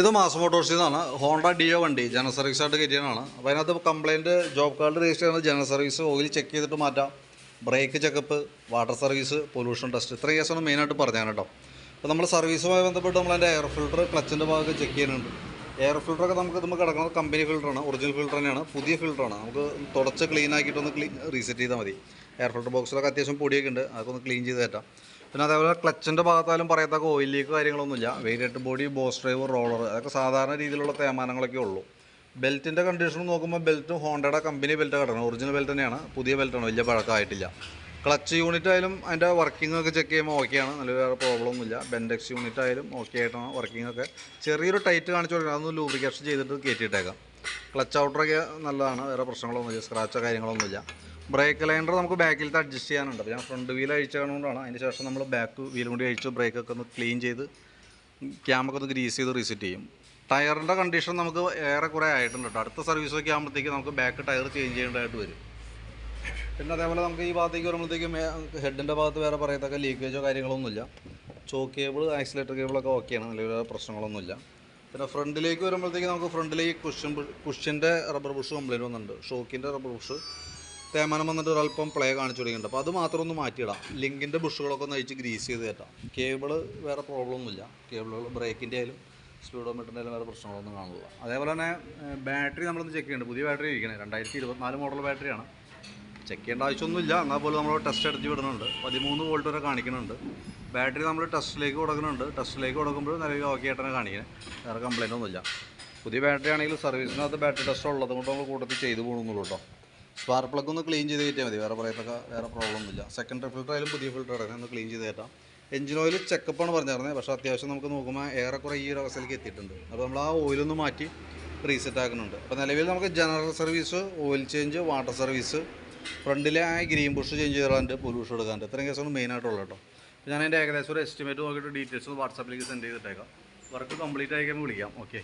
ഇത് മാസം മോട്ടോഴ്സിൽ നിന്നാണ് ഹോണ്ട ഡിയോ വണ്ടി ജനറൽ സർവീസ് ആയിട്ട് കയറ്റിയതാണ്. അപ്പോൾ അതിനകത്ത് കംപ്ലയിന്റ് ജോബ് കാർഡ് രജിസ്റ്റർ ചെയ്യുന്നത് ജനറൽ സർവീസ് ഓയിൽ ചെക്ക് ചെയ്തിട്ട് മാറ്റാം. Brake checkup water service pollution test ഇത്രയും കേസാണ് മെയിനായിട്ട് പറഞ്ഞാൽ കേട്ടോ. അപ്പോൾ നമ്മൾ സർവീസുമായി ബന്ധപ്പെട്ട് നമ്മൾ അതിന്റെ എയർ ഫിൽറ്റർ ക്ലച്ചിന്റെ ഭാഗമൊക്കെ ചെക്ക് ചെയ്യുന്നുണ്ട്. എയർ ഫിൽറ്ററൊക്കെ നമുക്ക് നമുക്ക് കിടക്കുന്നത് കമ്പനി ഫിൽറ്ററാണ് ഒറിജിനൽ ഫിൽറ്റർ തന്നെയാണ് പുതിയ ഫിൽറ്ററാണ് നമുക്ക് തുടച്ച് ക്ലീൻ ആക്കിയിട്ടൊന്ന് ക്ലീൻ റീസെറ്റ് ചെയ്താൽ മതി. എയർ ഫിൽറ്റർ ബോക്സിലൊക്കെ അത്യാവശ്യം പൊടിയൊക്കെ ഉണ്ട് അതൊക്കെ ഒന്ന് ക്ലീൻ ചെയ്ത് തരാം. പിന്നെ അതേപോലെ ക്ലച്ചിന്റെ ഭാഗത്താലും പറയത്തക്ക ഓയിൽ ലീക്ക് കാര്യങ്ങളൊന്നുമില്ല. Variator body boss drive roller അതൊക്കെ സാധാരണ രീതിയിലുള്ള തേമാനങ്ങളൊക്കെ ഉള്ളൂ. ബെൽറ്റിന്റെ കണ്ടീഷൻ നോക്കുമ്പോൾ ബെൽറ്റ് ഹോണ്ടയുടെ കമ്പനി ബെൽറ്റ് കിടക്കണം. ഒറിജിനൽ ബെൽറ്റ് തന്നെയാണ് പുതിയ ബെൽറ്റാണ് വലിയ പഴക്കമായിട്ടില്ല. ക്ലച്ച് യൂണിറ്റ് ആയാലും അതിന്റെ വർക്കിംഗ് ഒക്കെ ചെക്ക് ചെയ്യുമ്പോൾ ഓക്കെയാണ്. നല്ല വേറെ പ്രോബ്ലം ഒന്നുമില്ല. ബെൻഡെക്സ് യൂണിറ്റ് ആയാലും ഓക്കെ ആയിട്ടാണ് വർക്കിംഗ് ഒക്കെ ചെറിയൊരു ടൈറ്റ് കാണിച്ചു കൊടുക്കണം അതൊന്ന് ലൂബ്രിക്കേഷൻ ചെയ്തിട്ട് കയറ്റിയിട്ടേക്കാം ക്ലച്ച് ഔട്ടറൊക്കെ നല്ലതാണ്. വേറെ പ്രശ്നങ്ങളൊന്നുമില്ല സ്ക്രാച്ചോ കാര്യങ്ങളൊന്നുമില്ല ബ്രേക്ക് ലൈൻഡർ നമുക്ക് ബാക്കിലത്തെ അഡ്ജസ്റ്റ് ചെയ്യാനുണ്ട്. അപ്പോൾ ഞാൻ ഫ്രണ്ട് വീൽ അഴിച്ചുകൊണ്ടാണ് അതിന് ശേഷം നമ്മൾ ബാക്ക് വീലും കൂടി അഴിച്ച് ബ്രേക്കൊക്കെ ഒന്ന് ക്ലീൻ ചെയ്ത് ക്യാമൊക്കെ ഒന്ന് ഗ്രീസ് ചെയ്ത് റീസെറ്റ് ചെയ്യും. ടയറിന്റെ കണ്ടീഷൻ നമുക്ക് ഏറെക്കുറെ ആയിട്ടുണ്ട് കേട്ടോ അടുത്ത സർവീസൊക്കെ ആകുമ്പോഴത്തേക്ക് നമുക്ക് ബാക്ക് ടയർ ചേഞ്ച് ചെയ്യേണ്ടതായിട്ട് വരും. പിന്നെ അതേപോലെ നമുക്ക് ഈ ഭാഗത്തേക്ക് വരുമ്പോഴത്തേക്കും ഹെഡിന്റെ ഭാഗത്ത് വേറെ പറയത്തക്ക ലീക്കേജോ കാര്യങ്ങളൊന്നുമില്ല. ചോക്ക് കേബിൾ ആക്സിലേറ്റർ കേബിളൊക്കെ ഓക്കെയാണ് നിലവിൽ വേറെ പ്രശ്നങ്ങളൊന്നുമില്ല. പിന്നെ ഫ്രണ്ടിലേക്ക് വരുമ്പോഴത്തേക്ക് നമുക്ക് ഫ്രണ്ടിലേക്ക് കുഷൻ കുഷ്യന്റെ റബ്ബർ ബുഷ് കംപ്ലൈന്റ് വന്നിട്ടുണ്ട്. ഷോക്കിന്റെ റബ്ബർ ബുഷ് തേമാനം വന്നിട്ട് ഒരല്പം പ്ലേ കാണിച്ചു തുടങ്ങിയിട്ടുണ്ട് അപ്പോൾ അത് മാത്രം ഒന്ന് മാറ്റിയിടാം. ലിങ്കിന്റെ ബുഷുകളൊക്കെ ഒന്ന് അഴിച്ച് ഗ്രീസ് ചെയ്ത് കയറ്റാം കേബിൾ വേറെ പ്രോബ്ലം ഒന്നുമില്ല. കേബിളുകൾ ബ്രേക്കിന്റെ ആയാലും സ്പീഡോമീറ്ററിന്റെ ആയാലും വേറെ പ്രശ്നങ്ങളൊന്നും കാണില്ല അതേപോലെ തന്നെ ബാറ്ററി നമ്മളൊന്ന് ചെക്ക് ചെയ്യുന്നുണ്ട്. പുതിയ ബാറ്ററി ഇരിക്കണേ. രണ്ടായിരത്തി ഇരുപത്തിനാല് മോഡൽ ബാറ്ററിയാണ് ചെക്ക് ചെയ്യേണ്ട ആവശ്യമൊന്നുമില്ല. എന്നാൽ പോലും നമ്മൾ ടെസ്റ്റ് അടിച്ച് വിടുന്നുണ്ട്. പതിമൂന്ന് വോൾട്ട് വരെ കാണിക്കുന്നുണ്ട്. ബാറ്ററി നമ്മൾ ടെസ്റ്റിലേക്ക് കൊടുക്കുന്നുണ്ട്. ടെസ്റ്റിലേക്ക് കൊടുക്കുമ്പോൾ നിലവിൽ ഓക്കെ ആയിട്ടാണ് കാണിക്കുന്നത്. വേറെ കംപ്ലൈന്റ് ഒന്നുമില്ല. പുതിയ ബാറ്ററി ആണെങ്കിൽ സർവീസിനകത്ത് ബാറ്ററി ടെസ്റ്റ് ഉള്ളത് കൊണ്ട് നമ്മൾ കൂട്ടത്തിൽ ചെയ്തു പോകുന്നുള്ളൂ കേട്ടോ. സ്പാർക്ക് പ്ലഗ് ഒന്ന് ക്ലീൻ ചെയ്ത് കയറ്റിയാൽ മതി. വേറെ പറയത്തൊക്കെ വേറെ പ്രോബ്ലം ഒന്നുമില്ല. സെക്കൻഡറി ഫിൽറ്റർ ആയാലും പുതിയ ഫിൽറ്റർ ആയാലും ഒന്ന് ക്ലീൻ ചെയ്ത് കയറ്റാം. എഞ്ചിൻ ഓയിൽ ചെക്കപ്പാണ് പറഞ്ഞിരുന്നത് പക്ഷേ അത്യാവശ്യം നമുക്ക് നോക്കുമ്പോൾ ഏറെക്കുറെ ഈ ഒരു അവസ്ഥയിലേക്ക് എത്തിയിട്ടുണ്ട്. അപ്പോൾ നമ്മൾ ആ ഓയിലൊന്ന് മാറ്റി റീസെറ്റ് ആക്കുന്നുണ്ട്. അപ്പോൾ നിലവിൽ നമുക്ക് general service oil change water service ഫ്രണ്ടിലെ ആ ഗ്രീൻ ബുഷ് ചേഞ്ച് ചെയ്യാറുണ്ട് പൊല്യൂഷൻ എടുക്കാണ്ട് ഇത്രയും കേസാണ് മെയിനായിട്ടുള്ളത് കേട്ടോ. അപ്പോൾ ഞാൻ അതിന്റെ ഏകദേശം ഒരു എസ്റ്റിമേറ്റ് നോക്കിയിട്ട് ഡീറ്റെയിൽസ് വാട്സാപ്പിലേക്ക് സെൻഡ് ചെയ്തിട്ടേക്കാം. വർക്ക് കംപ്ലീറ്റ് ആയി കഴിയുമ്പോൾ വിളിക്കാം. ഓക്കെ